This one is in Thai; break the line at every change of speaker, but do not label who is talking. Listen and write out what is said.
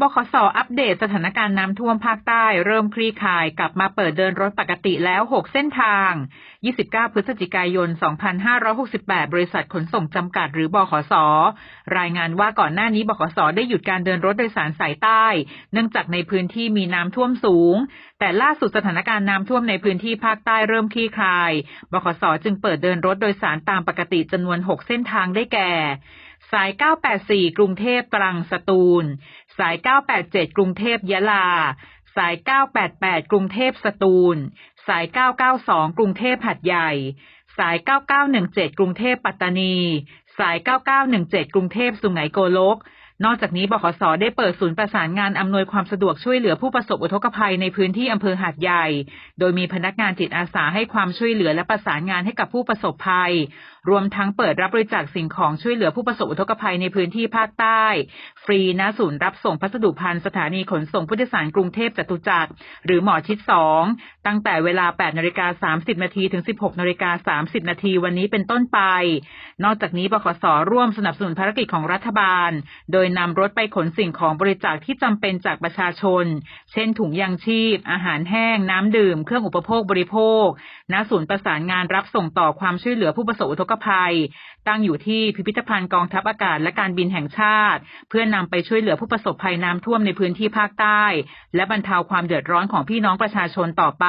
บขสอัปเดตสถานการณ์น้ำท่วมภาคใต้เริ่มคลี่คลายกลับมาเปิดเดินรถปกติแล้ว 6 เส้นทาง 29 พฤศจิกายน 2568 บริษัทขนส่งจำกัดหรือบขส รายงานว่าก่อนหน้านี้บขส ได้หยุดการเดินรถโดยสารสายใต้ เนื่องจากในพื้นที่มีน้ำท่วมสูง แต่ล่าสุดสถานการณ์น้ำท่วมในพื้นที่ภาคใต้เริ่มคลี่คลาย บขส จึงเปิดเดินรถโดยสารตามปกติจำนวน 6 เส้นทางได้แก่ สาย 984 กรุงเทพตรังสตูล สาย 987 กรุงเทพยะลา สาย 988 กรุงเทพสตูล สาย 992 กรุงเทพหัดใหญ่ สาย 9917 กรุงเทพปัตตานี สาย 9917 กรุงเทพสุไหงโกลก นอกจากนี้บขสได้เปิดศูนย์ประสานงานอำนวยความสะดวกช่วยเหลือผู้ประสบอุทกภัยในพื้นที่อำเภอหาดใหญ่ โดยมีพนักงานจิตอาสาให้ความช่วยเหลือและประสานงานให้กับผู้ประสบภัย รวมทั้งเปิดรับบริจาคสิ่งของช่วยเหลือผู้ประสบอุทกภัยในพื้นที่ภาคใต้ ฟรีณศูนย์รับส่งพัสดุภัณฑ์สถานีขนส่งผู้โดยสารกรุงเทพจตุจักรหรือหมอชิด2ตั้งแต่เวลา8นาฬิกา30นาทีถึง 16นาฬิกา30นาทีวันนี้เป็นต้นไป นอกจากนี้บขสร่วมสนับสนุนภารกิจของรัฐบาล โดยยนำรถไปขนสิ่งของบริจาคที่จำเป็นจากประชาชน เช่นถุงยางชีพ อาหารแห้ง น้ำดื่ม เครื่องอุปโภคบริโภค ณ ศูนย์ประสานงานรับส่งต่อความช่วยเหลือผู้ประสบอุทกภัย ตั้งอยู่ที่พิพิธภัณฑ์กองทัพอากาศและการบินแห่งชาติ เพื่อนำไปช่วยเหลือผู้ประสบภัยน้ำท่วมในพื้นที่ภาคใต้ และบรรเทาความเดือดร้อนของพี่น้องประชาชนต่อไป